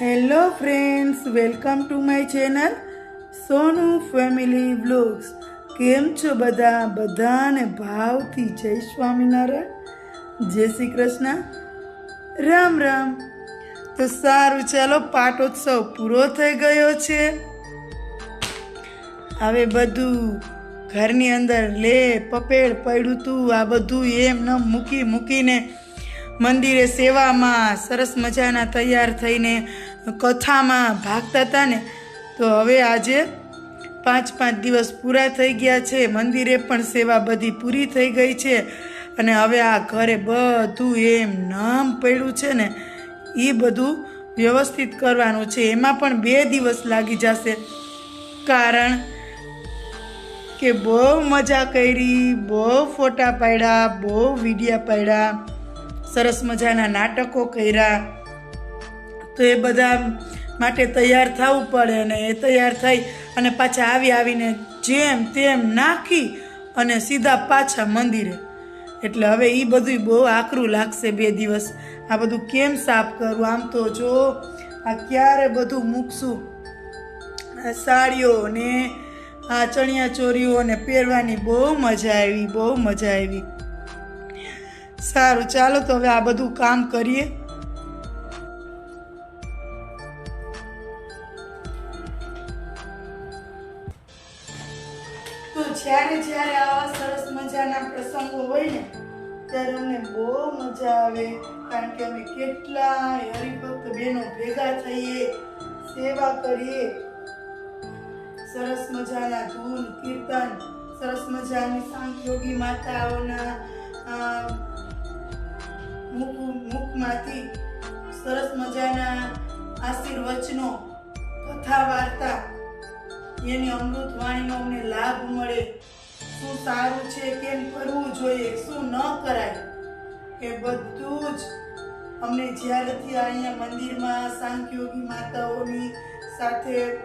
Hello friends welcome to my channel Sonu family blogs કેમ છો બધા? બધાને ભાવથી જય સ્વામિનારાયણ. જય શ્રી કૃષ્ણ. રામ રામ. તો સારું, ચાલો પાટોત્સવ પૂરો થઈ ગયો છે. હવે બધું ઘરની અંદર લે પપેડ પડ્યું તું, આ બધું એમ ન મૂકી મૂકીને મંદિરે સેવામાં સરસ મજાના તૈયાર થઈને કથામાં ભાગતા હતા ને, તો હવે આજે પાંચ પાંચ દિવસ પૂરા થઈ ગયા છે. મંદિરે પણ સેવા બધી પૂરી થઈ ગઈ છે અને હવે આ ઘરે બધું એમ નામ પડ્યું છે ને એ બધું વ્યવસ્થિત કરવાનું છે. એમાં પણ બે દિવસ લાગી જશે. કારણ કે બહુ મજા કરી, બહુ ફોટા પાડ્યા, બહુ વિડીયા પાડ્યા, સરસ મજાના નાટકો કર્યા. તો એ બધા માટે તૈયાર થવું પડે અને એ તૈયાર થઈ અને પાછા આવી આવીને જેમ તેમ નાખી અને સીધા પાછા મંદિરે. એટલે હવે એ બધું બહુ આકરું લાગશે બે દિવસ. આ બધું કેમ સાફ કરવું આમ તો જો, આ ક્યારે બધું મૂકશું? આ સાડીઓ ને આ ચણિયા ચોરીઓને પહેરવાની બહુ મજા આવી, બહુ મજા આવી. સારું, ચાલો તો હવે આ બધું કામ કરીએ. જ્યારે જ્યારે આવા સરસ મજાના પ્રસંગો હોય ને, ત્યારે અમને બહુ મજા આવે. કારણ કે અમે કેટલાય હરિભક્ત બહેનો ભેગા થઈએ, સેવા કરીએ. સરસ મજાના ધૂન, કીર્તન, સરસ મજાની સાંખ્યોગી માતાઓના મુખ, મુખમાંથી સરસ મજાના આશીર્વચનો, કથા વાર્તા એની અમૃત વાણીનો અમને લાભ મળે. શું સારું છે કેમ કરવું જોઈએ? શું ન કરાય? એ બધું જ અમને જ્યારેથી અહીંયા મંદિરમાં સાંખ્યોગી માતાઓની સાથે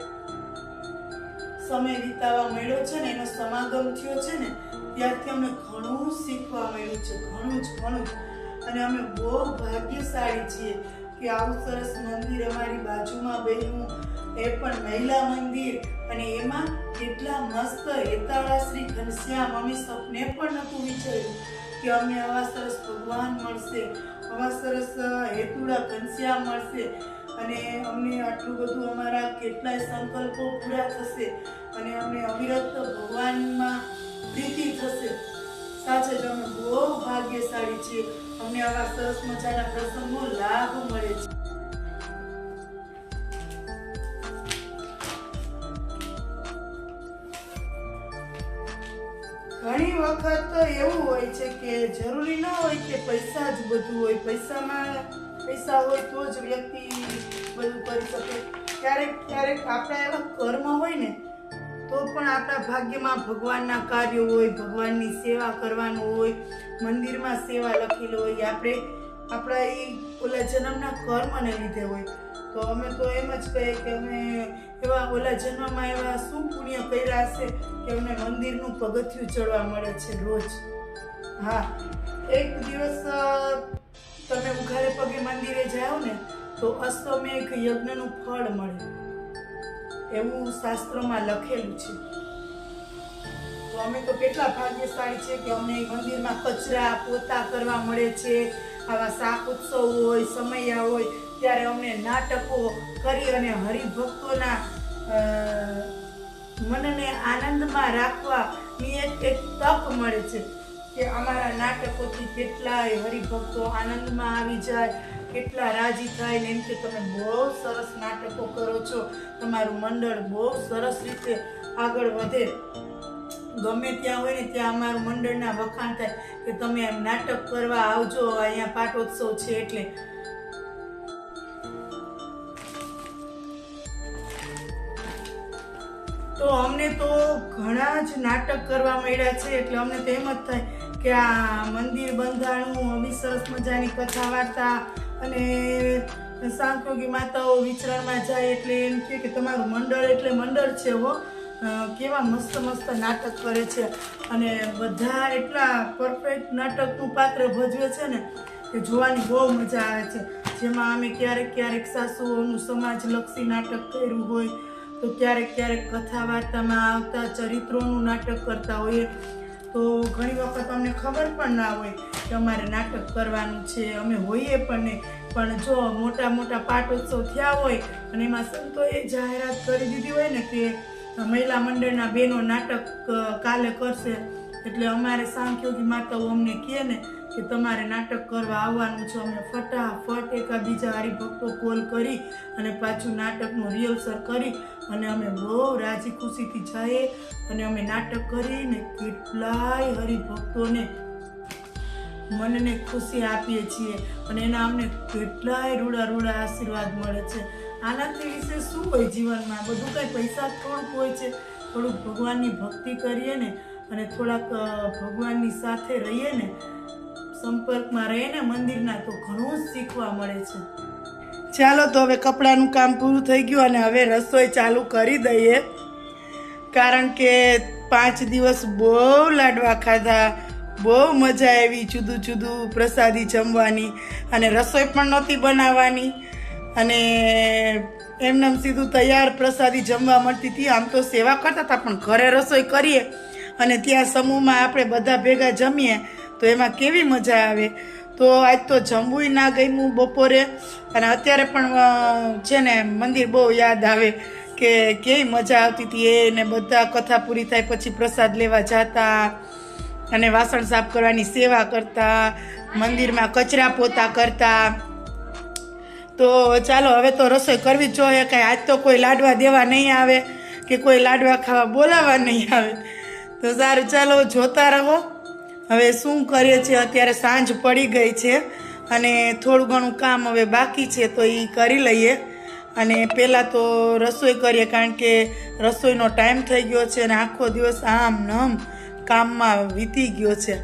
સમય વિતાવવા મળ્યો છે ને, એનો સમાગમ થયો છે ને, ત્યારથી અમને ઘણું શીખવા મળ્યું છે, ઘણું જ, ઘણું અને અમે બહુ ભાગ્યશાળી છીએ કે આવું સરસ મંદિર અમારી બાજુમાં બન્યું એ પણ મહિલા મંદિર. અને એમાં કેટલા મસ્ત હેતાળા શ્રી ઘનશ્યામ અમે સપને પણ નહોતું વિચાર્યું કે અમને આવા સરસ ભગવાન મળશે, આવા સરસ હેતુડા ઘનશ્યામ મળશે. અને અમને આટલું બધું અમારા કેટલાય સંકલ્પો પૂરા થશે. અને અમને અવિરત ભગવાનમાં પ્રીતિ થશે. સાચે જ અમે બહુ ભાગ્યશાળી છીએ. અમને આવા સરસ મજાના પ્રસંગો લાભ મળે છે. ઘણી વખત એવું હોય છે કે જરૂરી ન હોય કે પૈસા જ બધું હોય. પૈસામાં પૈસા હોય તો જ વ્યક્તિ બધું કરી શકે. ક્યારેક ક્યારેક આપણા એવા કર્મ હોય ને, તો પણ આપણા ભાગ્યમાં ભગવાનના કાર્યો હોય, ભગવાનની સેવા કરવાનું હોય, મંદિરમાં સેવા લખેલી હોય. આપણે આપણા એ ઓલા જન્મના કર્મને લીધે હોય. તો અમે તો એમ જ કહીએ કે અમે એવા ઓલા જન્મમાં એવા શું પુણ્ય કર્યા હશે કે અમને મંદિરનું પગથિયું ચડવા મળે છે રોજ. હા, એક દિવસ તમે ઉઘારે પગે મંદિરે જાઓ ને, તો અશ્વમેઘ યજ્ઞનું ફળ મળે. એવું શાસ્ત્રમાં લખેલું છે. તો અમે તો કેટલા ભાગ્યશાળી છે કે અમને મંદિરમાં કચરા પોતા કરવા મળે છે, આવા શાક ઉત્સવ હોય, સમયા હોય ત્યારે અમને નાટકો કરી અને હરિભક્તોના મનને આનંદમાં રાખવાની એક એક તક મળે છે કે અમારા નાટકોથી કેટલાય હરિભક્તો આનંદમાં આવી જાય, કેટલા રાજી થાય ને એમ કે તમે બહુ સરસ નાટકો કરો છો. તમારું મંડળ બહુ સરસ રીતે આગળ વધે. ગમે ત્યાં હોય ને ત્યાં અમારું મંડળના વખાણ થાય કે તમે એમ નાટક કરવા આવજો, અહીંયા પાટોત્સવ છે એટલે તો અમને તો ઘણા જ નાટક કરવા મળ્યા છે, એટલે અમને તો એમ જ થાય કે આ મંદિર બંધાણું આવી સરસ મજાની કથા વાર્તા અને સાંખ્યોગી માતાઓ વિચરણમાં જાય એટલે એમ કહે કે તમારું મંડળ એટલે મંડળ છે હો. કેવા મસ્ત મસ્ત નાટક કરે છે. અને બધા એટલા પરફેક્ટ નાટકનું પાત્ર ભજવે છે ને, કે જોવાની બહુ મજા આવે છે. જેમાં અમે ક્યારેક ક્યારેક સાસુઓનું સમાજલક્ષી નાટક કર્યું હોય તો ક્યારેક ક્યારેક કથા વાર્તામાં આવતા ચરિત્રોનું નાટક કરતા હોઈએ તો ઘણી વખત અમને ખબર પણ ના હોય કે અમારે નાટક કરવાનું છે, અમે હોઈએ પણ નહીં. પણ જો મોટા મોટા પાટોત્સવ થયા હોય અને એમાં સંતોએ જાહેરાત કરી દીધી હોય ને કે મહિલા મંડળના બહેનો નાટક કાલે કરશે એટલે અમારે સાંખ્યોગી માતાઓ અમને કહે ને કે તમારે નાટક કરવા આવવાનું છે. અમે ફટાફટ એકાબીજા હરિભક્તો કોલ કરી અને પાછું નાટકનું રિહર્સલ કરી અને અમે બહુ રાજી ખુશીથી જઈએ અને અમે નાટક કરીને કેટલાય હરિભક્તોને મનને ખુશી આપીએ છીએ અને એના અમને કેટલાય રૂડા રૂડા આશીર્વાદ મળે છે. આનાથી વિશે શું હોય જીવનમાં? બધું કાંઈ પૈસા થોડુંક હોય છે. થોડુંક ભગવાનની ભક્તિ કરીએ ને અને થોડાક ભગવાનની સાથે રહીએ ને, સંપર્કમાં રહીએ ને મંદિરના તો ઘણું જ શીખવા મળે છે. ચાલો તો હવે કપડાનું કામ પૂરું થઈ ગયું અને હવે રસોઈ ચાલુ કરી દઈએ. કારણ કે પાંચ દિવસ બહુ લાડવા ખાધા, બહુ મજા આવી જુદું જુદું પ્રસાદી જમવાની અને રસોઈ પણ નહોતી બનાવવાની. અને એમનેમ સીધું તૈયાર પ્રસાદી જમવા મળતી હતી. આમ તો સેવા કરતા હતા, પણ ઘરે રસોઈ કરીએ. અને ત્યાં સમૂહમાં આપણે બધા ભેગા જમીએ, તો એમાં કેવી મજા આવે? તો આજ તો જમવું ના ગમ્યું બપોરે. અને અત્યારે પણ છે ને, મંદિર બહુ યાદ આવે કે કેવી મજા આવતી હતી એ ને બધા કથા પૂરી થાય પછી પ્રસાદ લેવા જતા અને વાસણ સાફ કરવાની સેવા કરતા, મંદિરમાં કચરા પોતા કરતા. તો ચાલો, હવે તો રસોઈ કરવી જ જોઈએ. કાંઈ આજ તો કોઈ લાડવા દેવા નહીં આવે કે કોઈ લાડવા ખાવા બોલાવવા નહીં આવે. તો સારું, ચાલો જોતા રહો. હવે શું કરીએ છીએ? અત્યારે સાંજ પડી ગઈ છે અને થોડું ઘણું કામ હવે બાકી છે, તો એ કરી લઈએ. અને પહેલાં તો રસોઈ કરીએ, કારણ કે રસોઈનો ટાઈમ થઈ ગયો છે અને આખો દિવસ આમ નમ કામમાં વીતી ગયો છે.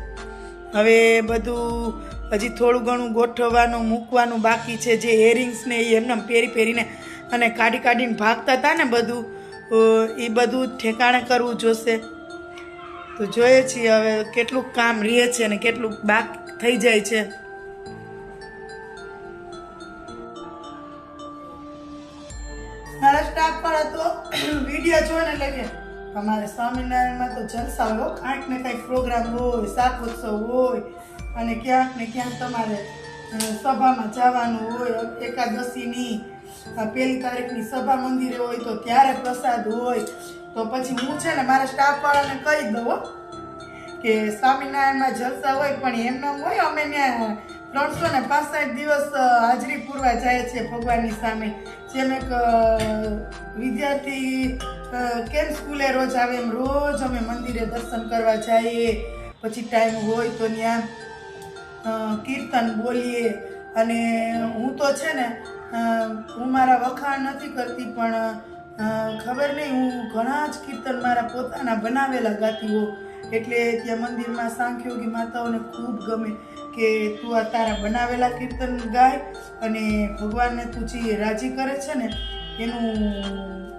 હવે બધું હજી થોડું ઘણું ગોઠવવાનું, મૂકવાનું બાકી છે. જે એરિંગ્સને એ એમને પહેરી પહેરીને અને કાઢી કાઢીને ભાગતા હતા ને બધું એ બધું ઠેકાણે કરવું જોશે. તો જોઈએ છીએ હવે કેટલું કામ રહે છે અને કેટલું બાક થઈ જાય છે. મારા સ્ટાફ વાળા તો વીડિયો જોઈને લગે તમારે સ્વામિનારાયણમાં તો જલસા હોય કાંઈક ને કાંઈક પ્રોગ્રામ હોય શાકોત્સવ હોય, અને ક્યાંક ને ક્યાંક તમારે સભામાં જવાનું હોય, એકાદશીની પહેલી તારીખની સભા મંદિરે હોય તો ત્યારે પ્રસાદ હોય તો પછી હું છે ને મારા સ્ટાફવાળાને કહી દઉં કે સ્વામિનારાયણમાં જલસા હોય પણ એમ હોય, અમે ત્યાં ત્રણસો ને પાસઠ દિવસ હાજરી પૂરવા જાય છે ભગવાનની સામે. જેમ એક વિદ્યાર્થી કેમ સ્કૂલે રોજ આવે એમ રોજ અમે મંદિરે દર્શન કરવા જઈએ. પછી ટાઈમ હોય તો ત્યાં કીર્તન બોલીએ. અને હું તો છે ને હું મારા વખાણ નથી કરતી પણ ખબર નહીં, હું ઘણા જ કીર્તન મારા પોતાના બનાવેલા ગાતી હોઉં. એટલે ત્યાં મંદિરમાં સાંખ્યોગી માતાઓને ખૂબ ગમે કે તું આ તારા બનાવેલા કીર્તન ગાય અને ભગવાનને તું જે રાજી કરે છે ને, એનું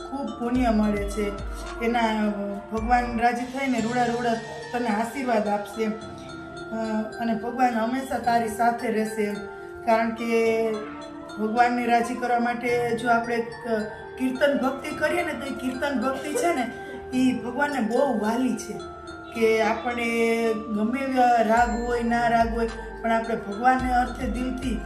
ખૂબ પુણ્ય મળે છે. એના ભગવાન રાજી થઈને રૂડા રૂડા તને આશીર્વાદ આપશે. અને ભગવાન હંમેશા તારી સાથે રહેશે. કારણ કે ભગવાનને રાજી કરવા માટે જો આપણે કીર્તન ભક્તિ કરીએ ને તો એ કીર્તન ભક્તિ છે ને, એ ભગવાનને બહુ વાલી છે. કે આપણે ગમે રાગ હોય, ના રાગ હોય, પણ આપણે ભગવાનને અર્થે દિલથી.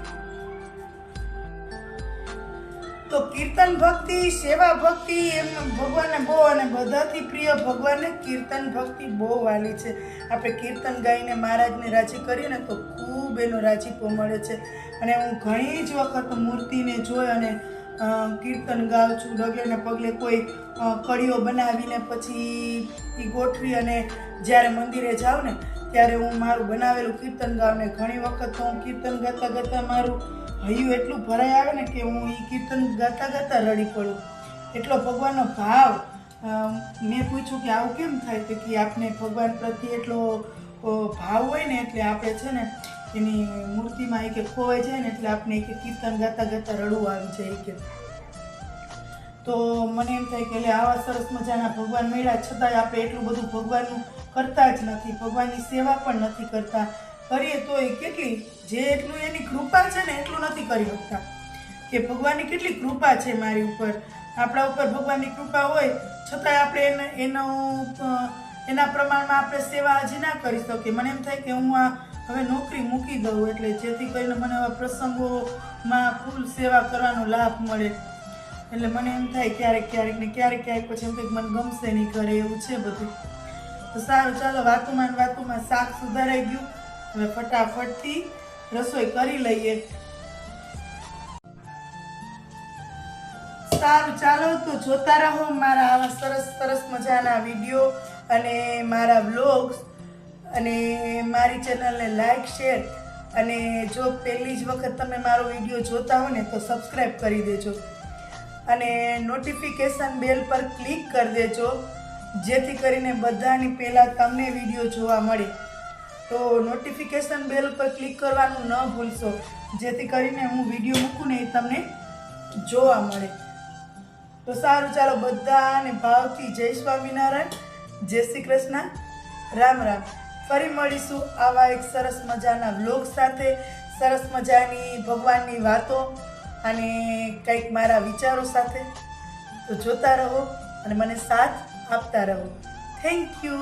તો કીર્તન ભક્તિ, સેવા ભક્તિ, એમ ભગવાનને બહુ અને બધાથી પ્રિય ભગવાનને કીર્તન ભક્તિ બહુ વાલી છે. આપણે કીર્તન ગાઈને મહારાજને રાજી કરીએ ને તો ખૂબ એનો રાજીપો મળે છે. અને હું ઘણી જ વખત મૂર્તિને જોઈ અને કીર્તન ગાઉં છું ડગલે પગલે કોઈ કડીઓ બનાવીને પછી એ ગોઠવી અને જ્યારે મંદિરે જાઉં ને, ત્યારે હું મારું બનાવેલું કીર્તન ગાઉં ને ઘણી વખત તો હું કીર્તન ગાતા ગાતા મારું હૈયું એટલું ભરાઈ આવે ને કે હું એ કીર્તન ગાતા ગાતા રડી પડું. એટલો ભગવાનનો ભાવ મેં પૂછ્યું કે આવું કેમ થાય? કે આપને ભગવાન પ્રત્યે એટલો ભાવ હોય ને એટલે આપણે છે ને એની મૂર્તિમાં એ કે ખોવાઈ જાય ને એટલે આપણે એક કીર્તન ગાતા ગાતા રડવું આવી જાય કે તો મને એમ થાય કે એટલે આવા સરસ મજાના ભગવાન મળ્યા છતાંય આપણે એટલું બધું ભગવાનનું કરતા જ નથી, ભગવાનની સેવા પણ નથી કરતા. કરીએ તો એ કેટલી? જે એટલું એની કૃપા છે ને એટલું નથી કરી શકતા. કે ભગવાનની કેટલી કૃપા છે મારી ઉપર. આપણા ઉપર ભગવાનની કૃપા હોય, છતાંય આપણે એને એનો પ્રમાણમાં આપણે સેવા હજી ના કરી શકીએ. મને એમ થાય કે હું આ હવે નોકરી મૂકી દઉં એટલે જેથી કરીને મને આવા પ્રસંગોમાં ફૂલ સેવા કરવાનો લાભ મળે. એટલે મને એમ થાય ક્યારેક ક્યારેક ને ક્યારેક ક્યારેક પછી એમ કંઈક મને ગમશે નહીં કરે એવું છે બધું. તો સારું, ચાલો વાતુમાં વાતુમાં શાક સુધારાઈ ગયું. હવે ફટાફટથી રસોઈ કરી લઈએ. સારું, ચાલો તો જોતા રહો મારા આવા સરસ સરસ મજાના વીડિયો. અને મારા વ્લોગ્સ અને મારી ચેનલને લાઇક શેર અને જો પહેલી જ વખત તમે મારો વીડિયો જોતા હો ને તો સબસ્ક્રાઈબ કરી દેજો. અને નોટિફિકેશન બેલ પર ક્લિક કરી દેજો, જેથી કરીને બધાની પહેલાં તમને વીડિયો જોવા મળે. તો નોટિફિકેશન બેલ પર ક્લિક કરવાનું ન ભૂલશો, જેથી કરીને હું વીડિયો મૂકું ને એ તમને જોવા મળે. તો સારું, ચાલો બધાને ભાવથી જય સ્વામિનારાયણ. જય શ્રી કૃષ્ણ. રામ રામ. ફરી મળીશું આવા એક સરસ મજાના વ્લોગ સાથે. સરસ મજાની ભગવાનની વાતો અને કંઈક મારા વિચારો સાથે. તો જોતા રહો અને મને સાથ આપતા રહો. Thank you